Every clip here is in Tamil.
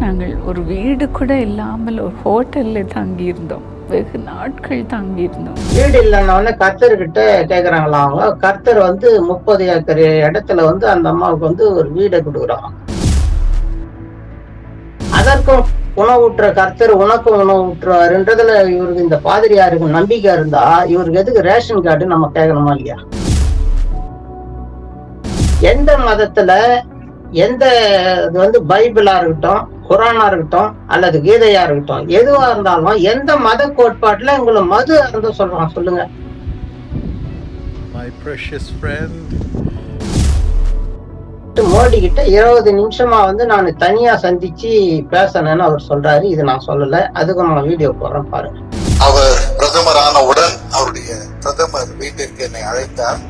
நாங்கள் ஒரு வீடு கூட இல்லாமல் ஒரு ஹோட்டலில் தங்கியிருந்தோம். வெகு நாட்கள் தங்கியிருந்தோம். வீடு இல்லைன்னொடனே கர்த்தர்கிட்ட கேக்குறாங்களா அவங்க? கர்த்தர் வந்து முப்பது ஏக்கர் இடத்துல வந்து அந்த அம்மாவுக்கு வந்து ஒரு வீடை கொடுக்குறாங்க. அதற்கும் உணவுற்ற கர்த்தர் உனக்கும் உணவுற்றுவாருன்றதுல இவருக்கு இந்த பாதிரியாருக்கு நம்பிக்கை இருந்தா இவருக்கு எதுக்கு ரேஷன் கார்டு நம்ம கேட்கணுமா இல்லையா? எந்த மதத்துல எந்த இது வந்து பைபிளா இருக்கட்டும் குரானா இருக்கட்டும் அல்லது கீதையா இருக்கட்டும் எதுவா இருந்தாலும் எந்த மத கோட்பாட்டுல உங்களை மது அருந்த சொல்றான் சொல்லுங்க. மோடி கிட்ட இருபது நிமிஷமா வந்து நான் தனியா சந்திச்சு பேசணும்னு அவர் சொல்றாரு இது நான் சொல்லல. அதுக்கு நான் வீடியோ போடுறேன் பாருங்க. அவர் பிரதமரானவுடன் அவருடைய பிரதமர் வீட்டிற்கு என்னை அழைத்தார்.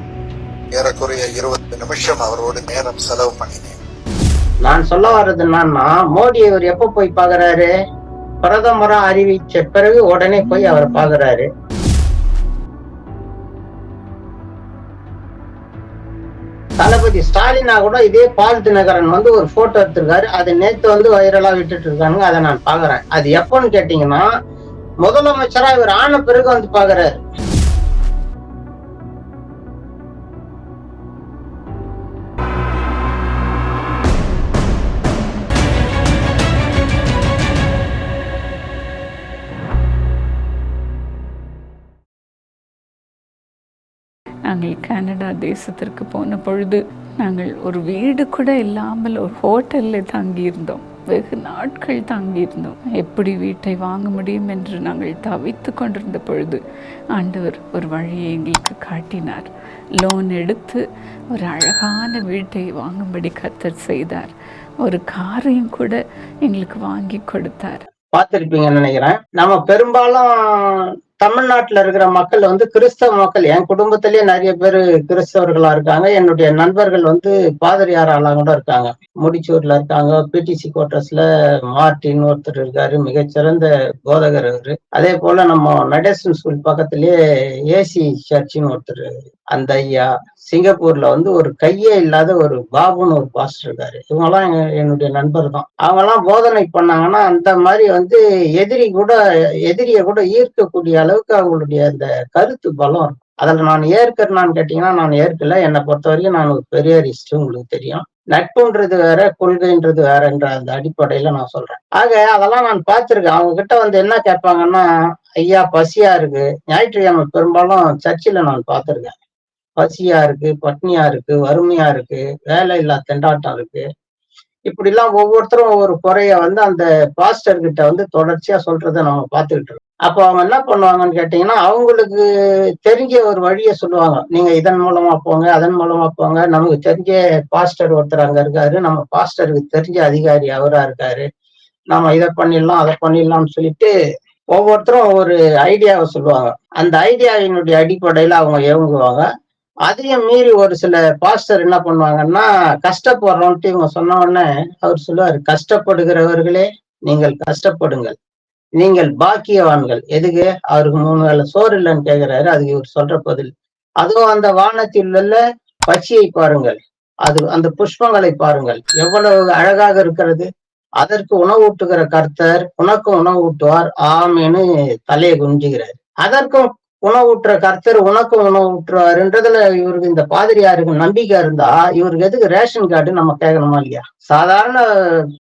ஏறக்குறைய இருபது நிமிஷம் அவரோடு நேரம் செலவு பண்ணினேன். நான் சொல்ல வர்றது என்னன்னா மோடி அவர் எப்ப போய் பாக்குறாரு பிரதமரா அறிவிச்ச பிறகு உடனே போய் அவர் பாக்குறாரு தளபதி ஸ்டாலினா கூட இதே பால் தினகரன் வந்து ஒரு போட்டோ எடுத்திருக்காரு. அது நேத்து வந்து வைரலா விட்டுட்டு இருக்காங்க அதை நான் பாக்குறேன் அது எப்போன்னு கேட்டீங்கன்னா முதலமைச்சரா இவர் ஆன பிறகு வந்து பாக்குறாரு நாங்கள் கனடா தேசத்திற்கு போன பொழுது நாங்கள் ஒரு வீடு கூட இல்லாமல் ஒரு ஹோட்டலில் தங்கியிருந்தோம். வெகு நாட்கள் தங்கியிருந்தோம். எப்படி வீட்டை வாங்க முடியும் என்று நாங்கள் தவித்து கொண்டிருந்த பொழுது ஆண்டவர் ஒரு வழியை எங்களுக்கு காட்டினார். லோன் எடுத்து ஒரு அழகான வீட்டை வாங்கும்படி கத்தர் செய்தார். ஒரு காரையும் கூட எங்களுக்கு வாங்கி கொடுத்தார். பார்த்துருப்பீங்கன்னு நினைக்கிறேன். நம்ம பெரும்பாலும் தமிழ்நாட்டுல இருக்கிற மக்கள் வந்து கிறிஸ்தவ மக்கள் என் குடும்பத்திலேயே நிறைய பேர் கிறிஸ்தவர்களா இருக்காங்க. என்னுடைய நண்பர்கள் வந்து பாதிரியாரெல்லாம் கூட இருக்காங்க. முடிச்சூர்ல இருக்காங்க. பிடிசி குவார்டர்ஸ்ல மார்டின் ஒருத்தர் இருக்காரு மிகச்சிறந்த போதகர் அவரு. அதே போல நம்ம நடேசன் ஸ்கூல் பக்கத்திலேயே ஏசி சர்ச்சின்னு ஒருத்தர் இருக்காரு. அந்த ஐயா சிங்கப்பூர்ல வந்து ஒரு கையே இல்லாத ஒரு பாபுன்னு ஒரு பாஸ்டர் இருக்காரு. இவங்கெல்லாம் எங்க- என்னுடைய நண்பர் தான். அவங்கெல்லாம் போதனை பண்ணாங்கன்னா அந்த மாதிரி வந்து எதிரி கூட எதிரியை கூட ஈர்க்கக்கூடிய அளவுக்கு அவங்களுடைய அந்த கருத்து பலம் இருக்கும். அதில் நான் ஏற்கிறேன்னு கேட்டீங்கன்னா நான் ஏற்கல. என்னை பொறுத்த வரைக்கும் நான் ஒரு பெரியாரிஸ்ட் உங்களுக்கு தெரியும். நட்புன்றது வேற கொள்கைன்றது வேறன்ற அந்த அடிப்படையில நான் சொல்றேன். ஆக அதெல்லாம் நான் பார்த்திருக்கேன். அவங்க கிட்ட வந்து என்ன கேட்பாங்கன்னா ஐயா பசியா இருக்கு. ஞாயிற்றுக்கிழமை பெரும்பாலும் சர்ச்சில் நான் பார்த்திருக்கேன். பசியா இருக்கு பட்னியா இருக்கு வறுமையா இருக்கு வேலை இல்லா திண்டாட்டம் இருக்கு. இப்படி எல்லாம் ஒவ்வொருத்தரும் ஒவ்வொரு குறைய வந்து அந்த பாஸ்டர் கிட்ட வந்து தொடர்ச்சியா சொல்றதை நம்ம பார்த்துக்கிட்டு இருக்கோம். அப்போ அவங்க என்ன பண்ணுவாங்கன்னு கேட்டீங்கன்னா அவங்களுக்கு தெரிஞ்ச ஒரு வழியை சொல்லுவாங்க. நீங்க இதன் மூலமா போங்க அதன் மூலமா போங்க. நமக்கு தெரிஞ்ச பாஸ்டர் ஒருத்தர் அங்க இருக்காரு. நம்ம பாஸ்டருக்கு தெரிஞ்ச அதிகாரி அவரா இருக்காரு. நம்ம இதை பண்ணிடலாம் அதை பண்ணிடலாம்னு சொல்லிட்டு ஒவ்வொருத்தரும் ஒரு ஐடியாவை சொல்லுவாங்க. அந்த ஐடியாவினுடைய அடிப்படையில அவங்க இயங்குவாங்க அதையும் மீறி ஒரு சில பாஸ்டர் என்ன பண்ணுவாங்கன்னா கஷ்டப்படுறோம்ட்டு இவங்க சொன்ன உடனே அவர் சொல்லுவாரு கஷ்டப்படுகிறவர்களே நீங்கள் கஷ்டப்படுங்கள். நீங்கள் பாக்கியவான்கள். எதுக்கு? அவருக்கு மூணு வேலை சோறு இல்லைன்னு கேட்கிறாரு அதுக்கு இவர் சொல்ற பதில். அதுவும் அந்த வானத்தில் உள்ள பச்சையை பாருங்கள். அது அந்த புஷ்பங்களை பாருங்கள். எவ்வளவு அழகாக இருக்கிறது. அதற்கு உணவூட்டுகிற கர்த்தர் உனக்கும் உணவூட்டுவார் ஆமேன்னு தலையை குஞ்சுகிறார் அதற்கும் உணவுற்ற கர்த்தர் உனக்கும் உணவுற்றுவாருன்றதுல இவருக்கு இந்த பாதிரியாருக்கு நம்பிக்கை இருந்தா இவருக்கு எதுக்கு ரேஷன் கார்டு நம்ம கேட்கணுமா இல்லையா? சாதாரண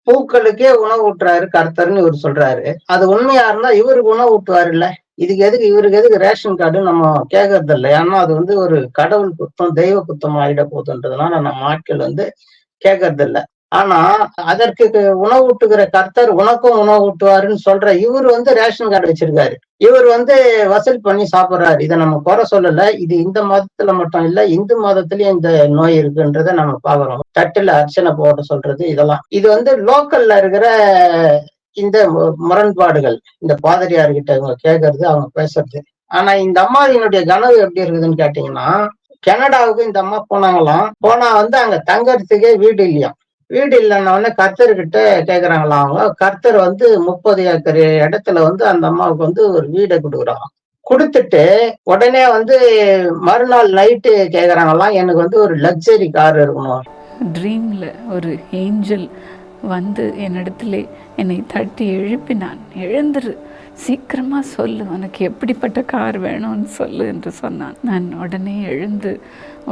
பூக்களுக்கே உணவூட்டுறாரு கர்த்தர்னு இவர் சொல்றாரு. அது உண்மையா இருந்தா இவருக்கு உணவூட்டுவாரு இல்ல? இதுக்கு எதுக்கு இவருக்கு எதுக்கு ரேஷன் கார்டு நம்ம கேட்கறது இல்லை? ஏன்னா அது வந்து ஒரு கடவுள் குத்தம் தெய்வ குத்தம் ஆயிட போகுதுன்றதுனால நம்ம ஆட்கள் வந்து கேட்கறது இல்லை. ஆனா அதற்கு உணவூட்டுகிற கர்த்தர் உனக்கும் உணவூட்டுவாருன்னு சொல்ற இவர் வந்து ரேஷன் கார்டு வச்சிருக்காரு. இவர் வந்து வசூல் பண்ணி சாப்பிடுறாரு. இதை நம்ம குறை சொல்லல. இது இந்த மதத்துல மட்டும் இல்ல இந்து மதத்திலயும் இந்த நோய் இருக்குன்றத நம்ம பாக்குறோம் தட்டுல அர்ச்சனை போட சொல்றது இதெல்லாம். இது வந்து லோக்கல்ல இருக்கிற இந்த முரண்பாடுகள். இந்த பாதிரியார்கிட்ட இவங்க கேட்கறது அவங்க பேசுறது. ஆனா இந்த அம்மாவினுடைய கனவு எப்படி இருக்குதுன்னு கேட்டீங்கன்னா கனடாவுக்கு இந்த அம்மா போனாங்களாம். போனா வந்து அங்க தங்கறதுக்கே வீடு இல்லையாம். வீடு இல்லைன்னொடனே கர்த்தர்கிட்ட கேட்குறாங்களா அவங்க? கர்த்தர் வந்து முப்பது ஏக்கர் இடத்துல வந்து அந்த அம்மாவுக்கு வந்து ஒரு வீடை கொடுக்குறாங்க. கொடுத்துட்டு உடனே வந்து மறுநாள் நைட்டு கேட்குறாங்களாம் எனக்கு வந்து ஒரு லக்ஸரி கார் இருக்கணும். ட்ரீமில் ஒரு ஏஞ்சல் வந்து என்னிடத்துல என்னை தட்டி எழுப்பினான். எழுந்துரு சீக்கிரமாக சொல்லு உனக்கு எப்படிப்பட்ட கார் வேணும்னு சொல்லு என்று சொன்னான். நான் உடனே எழுந்து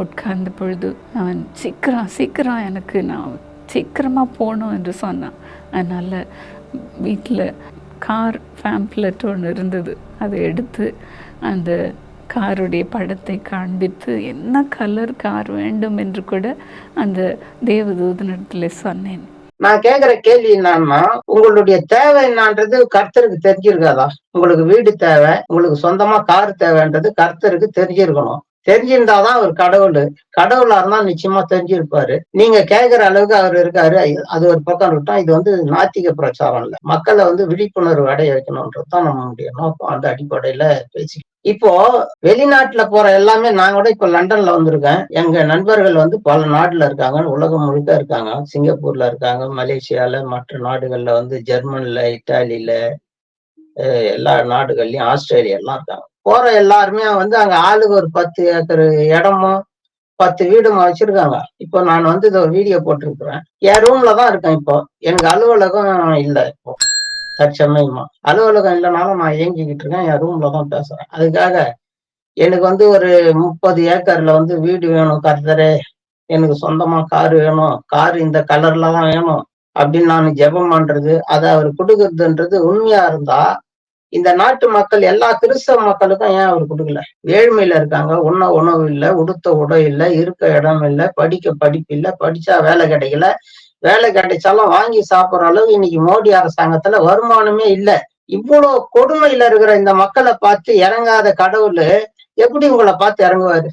உட்கார்ந்த பொழுது அவன் சீக்கிரம் சீக்கிரம் எனக்கு நான் சீக்கிரமாக போகணும் என்று சொன்னான். அதனால் வீட்டில் கார் ஃபேம்ப்லெட் ஒன்று இருந்தது. அதை எடுத்து அந்த காருடைய படத்தை காண்பித்து என்ன கலர் கார் வேண்டும் என்று கூட அந்த தேவதூதனிடத்தில் சொன்னேன். நான் கேக்குற கேள்வி என்னன்னா உங்களுடைய தேவை என்னன்றது கர்த்தருக்கு தெரிஞ்சிருக்காதா? உங்களுக்கு வீடு தேவை உங்களுக்கு சொந்தமா கார் தேவைன்றது கர்த்தருக்கு தெரிஞ்சிருக்கணும். தெரிஞ்சிருந்தாதான் அவர் கடவுள். கடவுளா இருந்தா நிச்சயமா தெரிஞ்சிருப்பாரு. நீங்க கேட்கிற அளவுக்கு அவர் இருக்காரு. அது ஒரு பக்கம் இருக்கட்டும். இது வந்து நாத்திக பிரச்சாரம் இல்ல. மக்களை வந்து விழிப்புணர்வு அடைய வைக்கணும்ன்றதுதான் நம்மளுடைய நோக்கம். அந்த அடிப்படையில பேசி. இப்போ வெளிநாட்டுல போற எல்லாமே நான் கூட இப்ப லண்டன்ல வந்திருக்கேன். எங்க நண்பர்கள் வந்து பல நாட்டுல இருக்காங்க. உலகம் முழுக்க இருக்காங்க. சிங்கப்பூர்ல இருக்காங்க. மலேசியால மற்ற நாடுகள்ல வந்து ஜெர்மன்ல இட்டாலியில எல்லா நாடுகள்லயும் ஆஸ்திரேலியா எல்லாம் இருக்காங்க. போற எல்லாருமே வந்து அங்க ஆளுக்கு ஒரு பத்து ஏக்கர் இடமும் பத்து வீடும் வச்சிருக்காங்க. இப்போ நான் வந்து இதை வீடியோ போட்டிருக்கிறேன். என் ரூம்ல தான் இருக்கேன் இப்போ. எனக்கு அலுவலகம் இல்லை இப்போ. தற்சமயமா. அலுவலகம் இல்லைனாலும் நான் இயங்கிக்கிட்டு இருக்கேன். என் ரூம்ல தான் பேசுறேன். அதுக்காக எனக்கு வந்து ஒரு முப்பது ஏக்கர்ல வந்து வீடு வேணும் கர்த்தரே. எனக்கு சொந்தமா கார் வேணும். கார் இந்த கலர்ல தான் வேணும். அப்படின்னு நான் ஜெபம் பண்றது அதை அவர் கொடுக்கறதுன்றது உண்மையா இருந்தா இந்த நாட்டு மக்கள் எல்லா கிறிஸ்தவ மக்களுக்கும் ஏன் அவர் கொடுக்கல? ஏழ்மையில இருக்காங்க. உண்ண உணவு இல்லை உடுத்த உடை இல்லை இருக்க இடம் இல்லை படிக்க படிப்பு இல்லை படிச்சா வேலை கிடைக்கல. வேலை கிடைச்சாலும் வாங்கி சாப்பிடுற அளவு இன்னைக்கு மோடி அரசாங்கத்துல வருமானமே இல்லை. இவ்வளவு கொடுமையில இருக்கிற இந்த மக்களை பார்த்து இறங்காத கடவுள் எப்படி உங்களை பார்த்து இறங்குவாரு?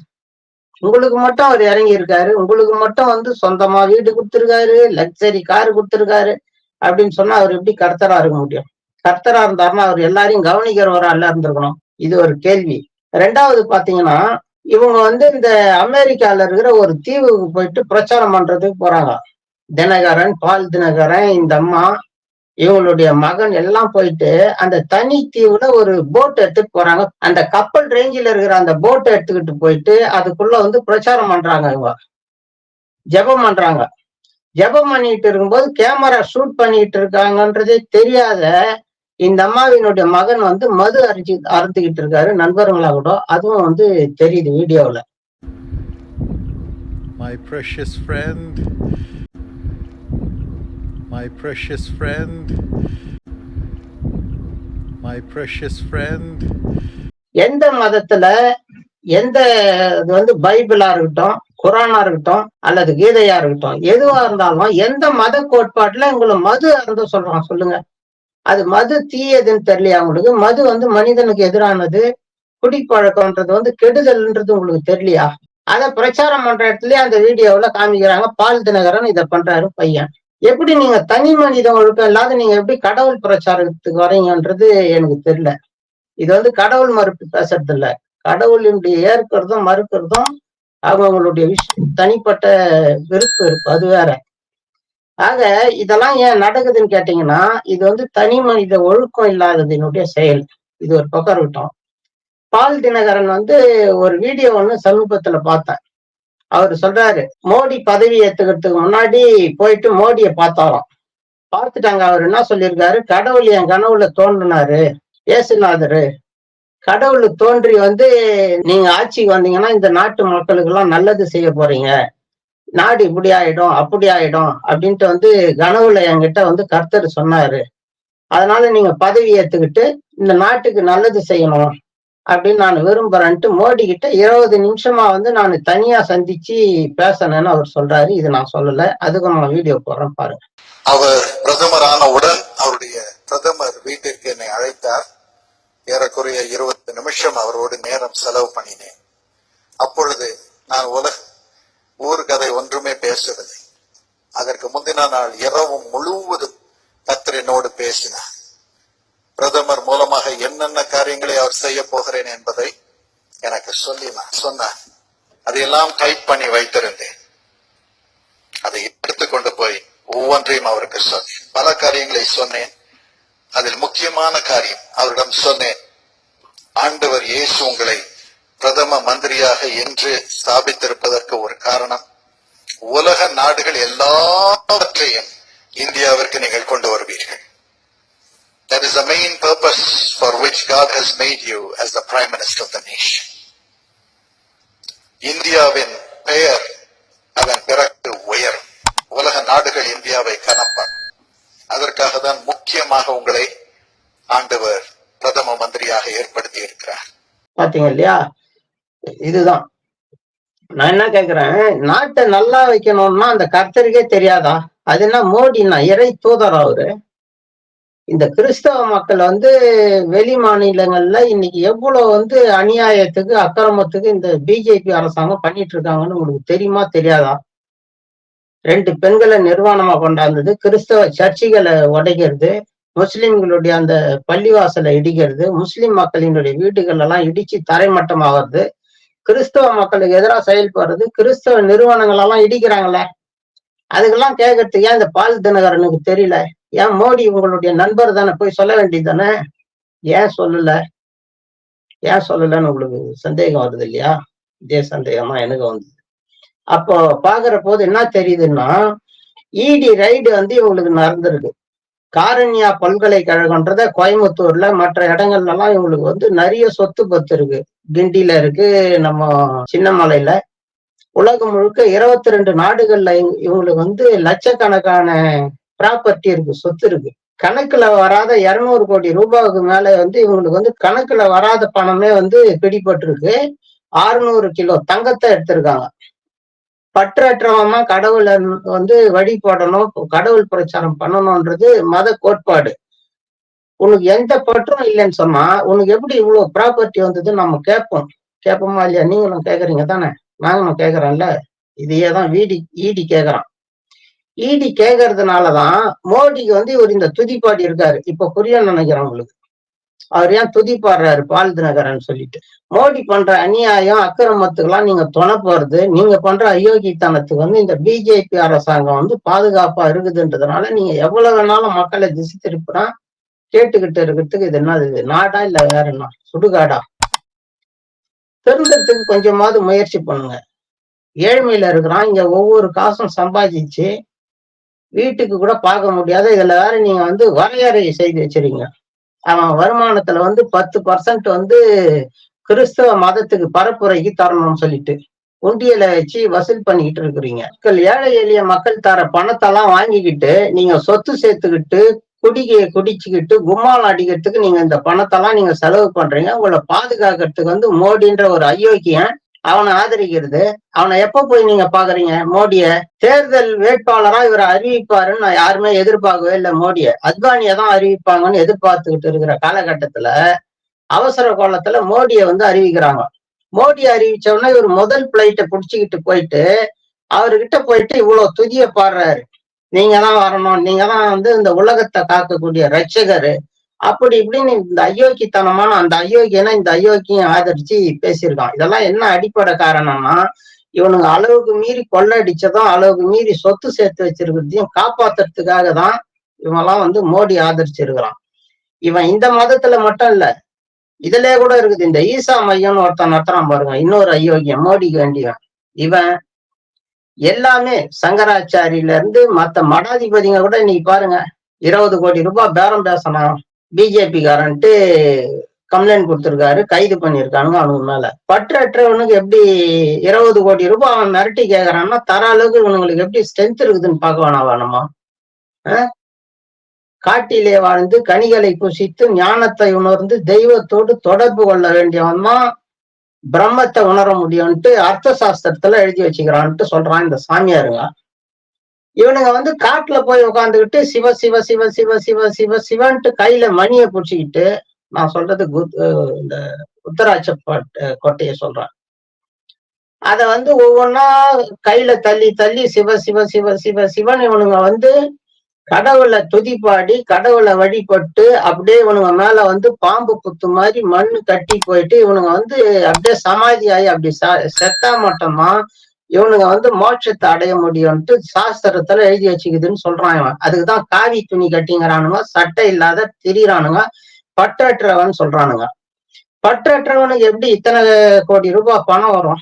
உங்களுக்கு மட்டும் அவர் இறங்கி இருக்காரு உங்களுக்கு மட்டும் வந்து சொந்தமா வீடு கொடுத்துருக்காரு லக்ஸரி கார் கொடுத்துருக்காரு அப்படின்னு சொன்னா அவர் எப்படி கர்த்தரா இருக்க முடியும்? கர்த்தரா இருந்தாருன்னா அவர் எல்லாரையும் கவனிக்கிறவரா அல்ல இருந்திருக்கணும். இது ஒரு கேள்வி. ரெண்டாவது பாத்தீங்கன்னா இவங்க வந்து இந்த அமெரிக்கால இருக்கிற ஒரு தீவுக்கு போயிட்டு பிரச்சாரம் பண்றதுக்கு போறாங்க. தினகரன் பால் தினகரன் இந்த அம்மா இவங்களுடைய மகன் எல்லாம் போயிட்டு அந்த தனி தீவுல ஒரு போட் எடுத்துட்டு போறாங்க. அந்த கப்பல் ரேஞ்சில இருக்கிற அந்த போட்டை எடுத்துக்கிட்டு போயிட்டு அதுக்குள்ள வந்து பிரச்சாரம் பண்றாங்க இவங்க. ஜெபம் பண்றாங்க. ஜெபம் பண்ணிட்டு இருக்கும்போது கேமரா ஷூட் பண்ணிட்டு இருக்காங்கன்றதே தெரியாத இந்த அம்மாவினுடைய மகன் வந்து மது அரைச்சி அறுத்துக்கிட்டு இருக்காரு நண்பர்களா கூட அதுவும் வந்து தெரியுது வீடியோவுல. My precious friend, my precious friend, my precious friend, எந்த மதத்துல எந்த இது வந்து பைபிளா இருக்கட்டும் குரானா இருக்கட்டும் அல்லது கீதையா இருக்கட்டும் எதுவா இருந்தாலும் எந்த மத கோட்பாட்டுல உங்களை மது அருந்த சொல்றான் சொல்லுங்க. அது மது தீயதுன்னு தெரியலையா உங்களுக்கு? மது வந்து மனிதனுக்கு எதிரானது குடிப்பழக்கம்ன்றது வந்து கெடுதல்ன்றது உங்களுக்கு தெரியலையா? அத பிரச்சாரம் பண்ற இடத்துலயே அந்த வீடியோவுல காமிக்கிறாங்க பால் தினகரன் இதை பண்றாரு பையன். எப்படி நீங்க தனி மனித ஒழுக்கம் இல்லாத நீங்க எப்படி கடவுள் பிரச்சாரத்துக்கு வரீங்கன்றது எனக்கு தெரியல. இது வந்து கடவுள் மறுப்பு பேசுறது இல்ல கடவுளினுடைய ஏற்கிறதும் மறுக்கிறதும் அவங்களுடைய விஷயம் தனிப்பட்ட விருப்பம் இருக்கும் அது வேற. ஆக இதெல்லாம் ஏன் நடக்குதுன்னு கேட்டீங்கன்னா இது வந்து தனி மனித ஒழுக்கம் இல்லாததினுடைய செயல். இது ஒரு பக்கம் இருக்கட்டும். பால் தினகரன் வந்து ஒரு வீடியோ ஒண்ணு சமீபத்துல பார்த்தேன். அவர் சொல்றாரு மோடி பதவி ஏத்துக்கிறதுக்கு முன்னாடி போயிட்டு மோடியை பார்த்தாராம். பார்த்துட்டாங்க. அவர் என்ன சொல்லியிருக்காரு? கடவுள் என் கனவுல தோன்றினாரு. ஏசுநாதரு கடவுள் தோன்றி வந்து நீங்க ஆட்சிக்கு வந்தீங்கன்னா இந்த நாட்டு மக்களுக்கு எல்லாம் நல்லது செய்ய போறீங்க. நாடு இப்படி ஆயிடும் அப்படி ஆயிடும் அப்படின்ட்டு வந்து கனவுல என்கிட்ட வந்து கர்த்தர் சொன்னாரு. அதனால நீங்க பதவி ஏத்துக்கிட்டு இந்த நாட்டுக்கு நல்லது செய்யணும் அப்படின்னு நான் விரும்புறேன்ட்டு மோடி கிட்ட இருபது நிமிஷமா வந்து நான் தனியா சந்திச்சு பேசணும்னு அவர் சொல்றாரு. இது நான் சொல்லல. அதுக்கு நான் வீடியோ போடுறேன் பாருங்க. அவர் பிரதமரான ஆனவுடன் அவருடைய பிரதமர் வீட்டிற்கு என்னை அழைத்தார். ஏறக்குறைய இருபது நிமிஷம் அவரோடு நேரம் செலவு பண்ணினேன். அப்பொழுது நான் உலக கதை ஒன்றுமே பேசவில்லை. அதற்கு முந்தின நாள் இரவும் முழுவதும் கத்தர் என்னோடு பேசினார். பிரதமர் மூலமாக என்னென்ன காரியங்களை அவர் செய்ய போகிறேன் என்பதை எனக்கு சொல்லினார். சொன்னார். அதையெல்லாம் டைப் பண்ணி வைத்திருந்தேன். அதை எடுத்துக்கொண்டு போய் ஒவ்வொன்றையும் அவருக்கு சொன்னேன். பல காரியங்களை சொன்னேன். அதில் முக்கியமான காரியம் அவரிடம் சொன்னேன். ஆண்டவர் இயேசு உங்களை பிரதம மந்திரியாக என்று ஸ்தாபித்திருப்பதற்கு ஒரு காரணம். உலக நாடுகள் எல்லாவற்றையும் இந்தியாவிற்கு நீங்கள் கொண்டு வருவீர்கள். That is the main purpose for which God has made you as the Prime Minister of the nation. இந்தியாவின் பெயர் அதன் பிறகு உயரும். உலக நாடுகள் இந்தியாவை கனப்பான். அதற்காக தான் முக்கியமாக உங்களை ஆண்டவர் பிரதம மந்திரியாக ஏற்படுத்தி இருக்கிறார். பாத்தீங்க இல்லையா? இதுதான். நான் என்ன கேக்குறேன்? நாட்டை நல்லா வைக்கணும்னா அந்த கர்த்தருக்கே தெரியாதா? அது என்ன மோடினா இறை தூதர் அவரு? இந்த கிறிஸ்தவ மக்கள் வந்து வெளி மாநிலங்கள்ல இன்னைக்கு எவ்வளவு வந்து அநியாயத்துக்கு அக்கிரமத்துக்கு இந்த பிஜேபி அரசாங்கம் பண்ணிட்டு இருக்காங்கன்னு உங்களுக்கு தெரியுமா தெரியாதா? ரெண்டு பெண்களை நிர்வாணமா கொண்டாந்தது கிறிஸ்தவ சர்ச்சுகளை உடைக்கிறது முஸ்லிம்களுடைய அந்த பள்ளிவாசலை இடிக்கிறது முஸ்லிம் மக்களினுடைய வீடுகள் எல்லாம் இடிச்சு தரைமட்டமாகிறது கிறிஸ்தவ மக்களுக்கு எதிராக செயல்படுறது கிறிஸ்தவ நிறுவனங்கள் எல்லாம் இடிக்கிறாங்களே. அதுக்கெல்லாம் கேட்கறதுக்கு ஏன் இந்த பால் தினகரனுக்கு தெரியல? ஏன் மோடி உங்களுடைய நண்பர் தானே? போய் சொல்ல வேண்டியது தானே? ஏன் சொல்லல? ஏன் சொல்லலன்னு உங்களுக்கு சந்தேகம் வருது இல்லையா? இதே சந்தேகமா எனக்கு வந்தது. அப்போ பாக்குற போது என்ன தெரியுதுன்னா இடி ரைடு வந்து இவங்களுக்கு நடந்திருக்கு. காரண்யா பல்கலைக்கழகம்ன்றத கோயம்புத்தூர்ல மற்ற இடங்கள்ல எல்லாம் இவங்களுக்கு வந்து நிறைய சொத்து பத்து இருக்கு. கிண்டியில இருக்கு நம்ம சின்னமலையில. உலகம் முழுக்க இருபத்தி ரெண்டு நாடுகள்ல இவங்களுக்கு வந்து லட்சக்கணக்கான ப்ராப்பர்ட்டி இருக்கு சொத்து இருக்கு. கணக்குல வராத இருநூறு கோடி ரூபாய்க்கு மேல வந்து இவங்களுக்கு வந்து கணக்குல வராத பணமே வந்து பிடிபட்டிருக்கு. ஆறுநூறு கிலோ தங்கத்தை எடுத்திருக்காங்க. பற்றற்றவமா கடவுளை வந்து வழிபடணும் கடவுள் பிரச்சாரம் பண்ணணும்ன்றது மத கோட்பாடு. உனக்கு எந்த பற்றும் இல்லைன்னு சொன்னா உனக்கு எப்படி இவ்வளவு ப்ராப்பர்ட்டி வந்தது நம்ம கேட்போம். கேட்போமா இல்லையா? நீங்களும் கேக்குறீங்க தானே? நாங்களும் கேக்குறோம்ல இதையே தான் வீடி ஈடி கேக்குறான் ஈடி கேக்குறதுனாலதான் மோடிக்கு வந்து இவர் இந்த துதிப்பாடி இருக்காரு. இப்ப புரிய நினைக்கிறேன் உங்களுக்கு. அவர் ஏன் துதிப்பாடுறாரு பால் தினகரன் சொல்லிட்டு. மோடி பண்ற அநியாயம் அக்கிரமத்துக்கெல்லாம் நீங்க துணை போறது நீங்க பண்ற அயோக்கித்தனத்துக்கு வந்து இந்த பிஜேபி அரசாங்கம் வந்து பாதுகாப்பா இருக்குதுன்றதுனால நீங்க எவ்வளவு வேணாலும் மக்களை திசை திருப்பினா கேட்டுக்கிட்டு இருக்கிறதுக்கு இது என்னது? இது நாடா இல்ல வேற என்ன? சுடுகாடா? திருந்தறதுக்கு கொஞ்சமாவது முயற்சி பண்ணுங்க. ஏழ்மையில இருக்கிறான் இங்க ஒவ்வொரு காசும் சம்பாதிச்சு வீட்டுக்கு கூட பார்க்க முடியாத இதுல வேற நீங்க வந்து வரையறை செய்து வச்சிருக்கீங்க. அவன் வருமானத்துல வந்து பத்து பர்சன்ட் வந்து கிறிஸ்தவ மதத்துக்கு பரப்புரைக்கு தரணும்னு சொல்லிட்டு உண்டியலை வச்சு வசூல் பண்ணிக்கிட்டு இருக்கிறீங்க. மக்கள் ஏழை எளிய மக்கள் தர பணத்தெல்லாம் வாங்கிக்கிட்டு நீங்க சொத்து சேர்த்துக்கிட்டு குடிகையை குடிச்சுக்கிட்டு கும்மாலம் அடிக்கிறதுக்கு நீங்க இந்த பணத்தெல்லாம் நீங்க செலவு பண்றீங்க. உங்களை பாதுகாக்கிறதுக்கு வந்து மோடின்ற ஒரு அயோக்கியன் அவனை ஆதரிக்கிறது. அவனை எப்ப போய் நீங்க பாக்குறீங்க? மோடிய தேர்தல் வேட்பாளரா இவரை அறிவிப்பாருன்னு நான் யாருமே எதிர்பார்க்கவே இல்லை மோடிய. அத்வானியை தான் அறிவிப்பாங்கன்னு எதிர்பார்த்துக்கிட்டு இருக்கிற காலகட்டத்துல அவசர கோலத்துல மோடியை வந்து அறிவிக்கிறாங்க. மோடி அறிவிச்ச உடனே இவர் முதல் பிளைட்டை பிடிச்சிக்கிட்டு போயிட்டு அவர்கிட்ட போயிட்டு இவ்வளவு துதிய பாடுறாரு. நீங்க தான் வரணும். நீங்க தான் வந்து இந்த உலகத்தை காக்கக்கூடிய ரட்சகரு. அப்படி இப்படின்னு இந்த அயோக்கித்தனமான அந்த அயோக்கியனா இந்த அயோக்கியம் ஆதரிச்சு பேசியிருக்கான். இதெல்லாம் என்ன அடிப்படை காரணம்னா இவனுங்க அளவுக்கு மீறி கொள்ளடிச்சதும் அளவுக்கு மீறி சொத்து சேர்த்து வச்சிருக்கிறதையும் காப்பாத்துறதுக்காக தான் இவங்கெல்லாம் வந்து மோடி ஆதரிச்சிருக்கிறான். இவன் இந்த மதத்துல மட்டும் இல்ல இதுல கூட இருக்குது. இந்த ஈசா மையம்னு ஒருத்தன் நடத்துறான் பாருங்க இன்னொரு அயோக்கியம் மோடிக்கு வேண்டியவன். இவன் எல்லாமே சங்கராச்சாரியில இருந்து மத்த மடாதிபதிங்க கூட இன்னைக்கு பாருங்க இருபது கோடி ரூபாய் பேரம் பேசணும் பிஜேபிக்காரன்ட்டு கம்ப்ளைண்ட் கொடுத்துருக்காரு கைது பண்ணிருக்கானுங்க அவனுக்கு மேல. பற்றற்றவனுக்கு எப்படி இருபது கோடி ரூபாய் அவன் மிரட்டி கேக்குறான்னா தர அளவுக்கு இவனுங்களுக்கு எப்படி ஸ்ட்ரென்த் இருக்குதுன்னு பார்க்க வேணாம் வேணுமா காட்டிலே வாழ்ந்து கனிகளை புசித்து ஞானத்தை உணர்ந்து தெய்வத்தோடு தொடர்பு கொள்ள வேண்டியவன் தான் பிரம்மத்தை உணர முடியும்ட்டு அர்த்த சாஸ்திரத்துல எழுதி வச்சுக்கிறான்ட்டு சொல்றான் இந்த சாமியாருங்க. இவனுங்க வந்து காட்டுல போய் உட்காந்துக்கிட்டு சிவ சிவ சிவ சிவ சிவ சிவ சிவன்ட்டு கையில மணியை பிடிச்சிக்கிட்டு நான் சொல்றது இந்த உத்தராட்ச கோட்டையை சொல்றேன் அத வந்து ஒவ்வொன்னா கையில தள்ளி தள்ளி சிவ சிவ சிவ சிவ சிவன் இவனுங்க வந்து கடவுளை துதிப்பாடி கடவுளை வழிபட்டு அப்படியே இவனுங்க மேல வந்து பாம்பு புத்து மாதிரி மண்ணு கட்டி போயிட்டு இவனுங்க வந்து அப்படியே சமாதி ஆகி அப்படி செத்தா மட்டும்தான் இவனுங்க வந்து மோட்சத்தை அடைய முடியும்ட்டு சாஸ்திரத்துல எழுதி வச்சுக்குதுன்னு சொல்றான் இவன். அதுக்குதான் காவி துணி கட்டிங்கிறானுங்க சட்டை இல்லாத திரியிறானுங்க பற்றற்றவன் சொல்றானுங்க. பற்றற்றவனுக்கு எப்படி இத்தனை கோடி ரூபாய் பணம் வரும்?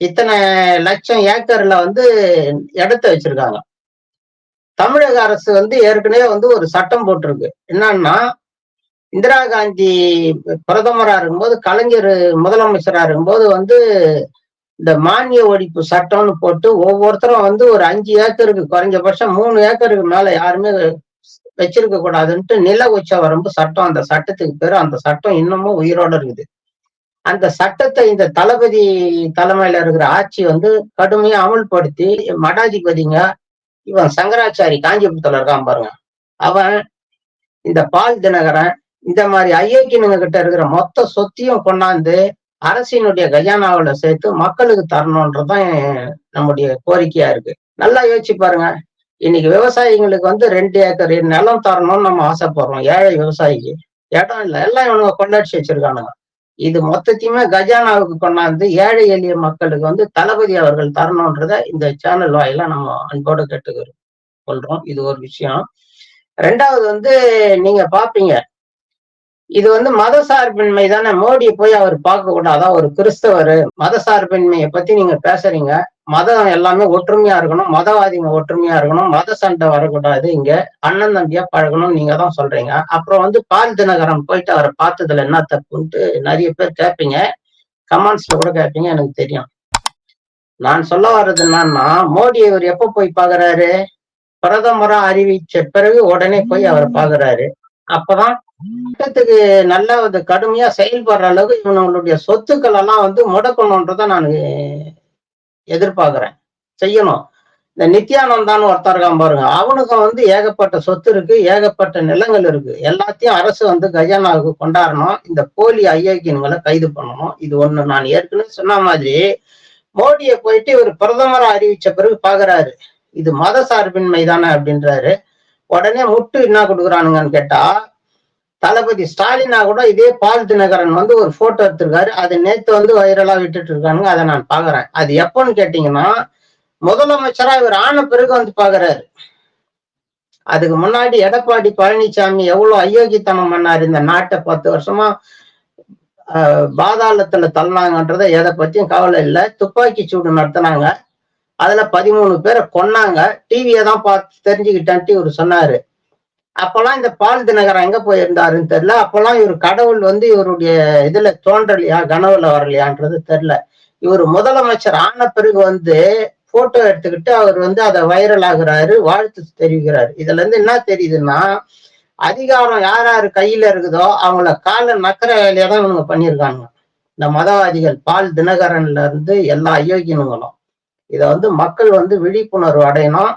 இத்தனை லட்சம் ஏக்கர்ல வந்து இடத்த வச்சிருக்காங்க. தமிழக அரசு வந்து ஏற்கனவே வந்து ஒரு சட்டம் போட்டிருக்கு. என்னன்னா இந்திரா காந்தி பிரதமரா இருக்கும்போது கலைஞர் முதலமைச்சரா இருக்கும்போது வந்து இந்த மானிய ஒழிப்பு சட்டம்னு போட்டு ஒவ்வொருத்தரும் வந்து ஒரு அஞ்சு ஏக்கருக்கு குறைஞ்சபட்சம் மூணு ஏக்கருக்கு மேல யாருமே வச்சிருக்க கூடாதுன்ட்டு நில உச்ச வரம்பு சட்டம். அந்த சட்டத்துக்கு பேரு அந்த சட்டம் இன்னமும் உயிரோட இருக்குது. அந்த சட்டத்தை இந்த தளபதி தலைமையில இருக்கிற ஆட்சி வந்து கடுமையா அமல்படுத்தி மடாதிபதிங்க இவன் சங்கராச்சாரி காஞ்சிபுரத்துல இருக்கான் பாருங்க. அவன் இந்த பால் தினகரன் இந்த மாதிரி ஐயக்கினுங்க கிட்ட இருக்கிற மொத்த சொத்தையும் கொண்டாந்து அரசினுடைய கஜானாவில் சேர்த்து மக்களுக்கு தரணுன்றதான் நம்முடைய கோரிக்கையா இருக்கு. நல்லா யோசிச்சு பாருங்க. இன்னைக்கு விவசாயிங்களுக்கு வந்து ரெண்டு ஏக்கர் நிலம் தரணும்னு நம்ம ஆசைப்படுறோம். ஏழை விவசாயிக்கு. இடம் இல்லை. எல்லாம் இவனுங்க கொண்டாடிச்சு வச்சிருக்கானுங்க. இது மொத்தத்தையுமே கஜானாவுக்கு கொண்டாந்து ஏழை எளிய மக்களுக்கு வந்து தளபதி அவர்கள் தரணுன்றத இந்த சேனல் வாயில நம்ம அன்போடு கேட்டுக்கிறோம் கொள்றோம் இது ஒரு விஷயம். ரெண்டாவது வந்து நீங்க பாப்பீங்க. இது வந்து மத சார்பின்மை தானே மோடியை போய் அவர் பார்க்க கூடாதா ஒரு கிறிஸ்தவர் மத சார்பின்மையை பத்தி நீங்க பேசுறீங்க. மதம் எல்லாமே ஒற்றுமையா இருக்கணும். மதவாதிங்க ஒற்றுமையா இருக்கணும். மத சண்டை வரக்கூடாது இங்க. அண்ணன் தம்பியா பழகணும் நீங்க தான் சொல்றீங்க. அப்புறம் வந்து பால் தினகரன் போயிட்டு அவரை பார்த்ததுல என்ன தப்புன்ட்டு நிறைய பேர் கேட்பீங்க கமெண்ட்ஸ்ல கூட கேட்பீங்க எனக்கு தெரியும். நான் சொல்ல வர்றது என்னன்னா மோடி இவர் எப்ப போய் பாக்குறாரு பிரதமரா அறிவிச்ச பிறகு உடனே போய் அவரை பாக்குறாரு அப்பதான் சட்டத்துக்கு நல்ல கடுமையா செயல்படுற அளவுக்கு இவனுங்களுடைய சொத்துக்கள் எல்லாம் வந்து முடக்கணுன்றத நான் எதிர்பார்க்கிறேன். செய்யணும். இந்த நித்யானந்தான்னு ஒருத்தர் இருக்கான் பாருங்க. அவனுக்கும் வந்து ஏகப்பட்ட சொத்து இருக்கு ஏகப்பட்ட நிலங்கள் இருக்கு. எல்லாத்தையும் அரசு வந்து கஜானாவுக்கு கொண்டாடணும். இந்த போலி ஐயோக்கியன்களை கைது பண்ணணும். இது ஒண்ணு நான் ஏற்கனவே சொன்ன மாதிரி மோடியை போயிட்டு இவர் பிரதமரை அறிவிச்ச பிறகு பாக்குறாரு. இது மத சார்பின்மை தானே அப்படின்றாரு. உடனே முட்டு என்ன கொடுக்குறானுங்கன்னு கேட்டா தளபதி ஸ்டாலினா கூட இதே பால் தினகரன் வந்து ஒரு போட்டோ எடுத்திருக்காரு. அது நேத்து வந்து வைரலா விட்டுட்டு இருக்கானுங்க அதை நான் பாக்குறேன் அது எப்போன்னு கேட்டீங்கன்னா முதலமைச்சரா இவர் ஆன பிறகு வந்து பாக்குறாரு அதுக்கு முன்னாடி எடப்பாடி பழனிசாமி எவ்வளவு அயோக்கித்தனம் பண்ணாரு. இந்த நாட்டை பத்து வருஷமா பாதாளத்துல தள்ளினாங்கன்றத எதை பத்தியும் கவலை இல்லை. துப்பாக்கி சூடு நடத்தினாங்க. அதுல பதிமூணு பேரை கொன்னாங்க. டிவியை தான் பார்த்து தெரிஞ்சுக்கிட்டேன்ட்டு இவர் சொன்னாரு. அப்பெல்லாம் இந்த பால் தினகரன் எங்க போயிருந்தாருன்னு தெரியல. அப்பெல்லாம் இவர் கடவுள் வந்து இவருடைய இதுல தோன்றலையா கனவுல வரலையான்றது தெரியல. இவர் முதலமைச்சர் ஆன பிறகு வந்து போட்டோ எடுத்துக்கிட்டு அவர் வந்து அதை வைரல் ஆகுறாரு வாழ்த்து தெரிவிக்கிறாரு. இதுல இருந்து என்ன தெரியுதுன்னா அதிகாரம் யார் யார் கையில இருக்குதோ அவங்கள கால நக்கற வேலையை தான் இவங்க பண்ணியிருக்காங்க. இந்த மதவாதிகள் பால் தினகரன்ல இருந்து எல்லா அயோக்கியனுங்களும். இதை வந்து மக்கள் வந்து விழிப்புணர்வு அடையணும்.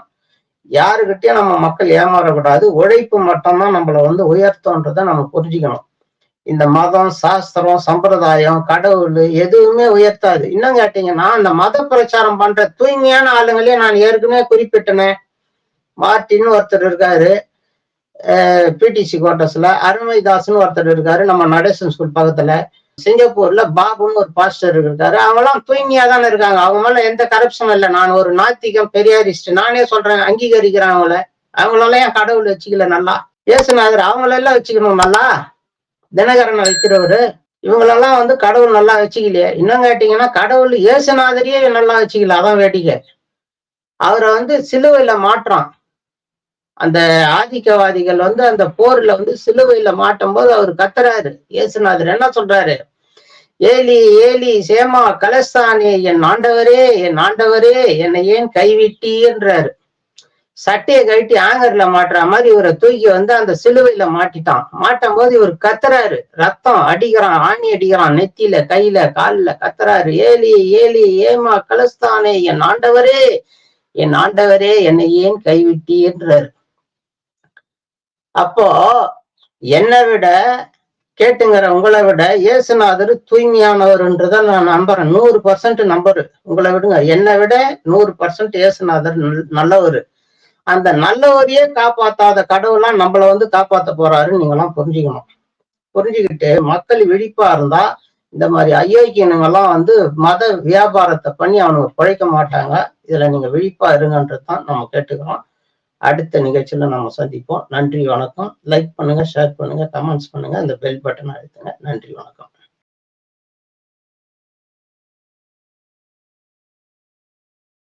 யாருக்கிட்டயும் நம்ம மக்கள் ஏமாறக்கூடாது. உழைப்பு மட்டும்தான் நம்மளை வந்து உயர்த்தோன்றதை நம்ம புரிஞ்சுக்கணும். இந்த மதம் சாஸ்திரம் சம்பிரதாயம் கடவுள் எதுவுமே உயர்த்தாது. இன்னும் கேட்டீங்கன்னா அந்த மத பிரச்சாரம் பண்ற தூய்மையான ஆளுங்களே நான் ஏற்கனவே குறிப்பிட்டனேன் மார்டின்னு ஒருத்தர் இருக்காரு. பிடிசி குவார்டர்ஸ்ல அருமைதாஸ்னு ஒருத்தர் இருக்காரு நம்ம நடேசன் ஸ்கூல் பக்கத்துல. சிங்கப்பூர்ல பாபுன்னு ஒரு பாஸ்டர் இருக்காரு. அவங்களாம் தூய்மையா தானே இருக்காங்க. அவங்க மேல எந்த கரப்ஷனும் இல்லை. நான் ஒரு நாத்திகம் பெரியாரிஸ்ட். நானே சொல்றேன் அங்கீகரிக்கிறேன் அவங்கள. அவங்களெல்லாம் ஏன் கடவுள் வச்சுக்கல நல்லா? ஏசுநாதர் அவங்களெல்லாம் வச்சுக்கணும் நல்லா? தினகரனை வைக்கிறவரு இவங்களெல்லாம் வந்து கடவுள் நல்லா வச்சுக்கலையே. இன்னும் கேட்டீங்கன்னா கடவுள் ஏசுநாதரியே நல்லா வச்சுக்கல. அதான் வேடிக்கை. அவரை வந்து சிலுவையில மாற்றான் அந்த ஆதிக்கவாதிகள் வந்து அந்த போர்ல வந்து சிலுவையில மாட்டும் போது அவர் கத்துறாரு. இயேசுநாதர் என்ன சொல்றாரு? ஏலி ஏலி சேமா கலஸ்தானே என் ஆண்டவரே என் ஆண்டவரே என்னை ஏன் கைவிட்டீன்றாரு சட்டையை கழட்டி ஆங்கர்ல மாட்டுற மாதிரி இவரை தூக்கி வந்து அந்த சிலுவையில மாட்டிட்டான். மாட்டும் போது இவர் கத்துறாரு. ரத்தம் அடிக்கிறான் ஆணி அடிக்கிறான் நெத்தியில கையில கால்ல கத்துறாரு. ஏலி ஏலி ஏமா கலஸ்தானே என் ஆண்டவரே என் ஆண்டவரே என்னை ஏன் கைவிட்டீன்றாரு அப்போ என்னை விட கேட்டுங்கிற உங்களை விட இயேசுநாதர் தூய்மையானவர்ன்றதான் நான் நம்புறேன். நூறு பர்சன்ட் நம்பரு. உங்களை விடுங்க. என்னை விட நூறு பர்சன்ட் இயேசுநாதர் நல்- நல்லவர். அந்த நல்லவரையே காப்பாத்தாத கடவுளா நம்மள வந்து காப்பாத்த போறாருன்னு நீங்கெல்லாம் புரிஞ்சுக்கணும். புரிஞ்சுக்கிட்டு மக்கள் விழிப்பா இருந்தா இந்த மாதிரி அயோக்கியனுங்கெல்லாம் வந்து மத வியாபாரத்தை பண்ணி அவனுக்கு பிழைக்க மாட்டாங்க. இதுல நீங்க விழிப்பா இருங்கன்றது தான் நம்ம கேட்டுக்கிறோம். அடுத்த நிகழ்ச்சியில நம்ம சந்திப்போம். நன்றி வணக்கம். லைக் பண்ணுங்க ஷேர் பண்ணுங்க கமெண்ட்ஸ் பண்ணுங்க. இந்த பெல் பட்டன் அழுத்துங்க. நன்றி வணக்கம்.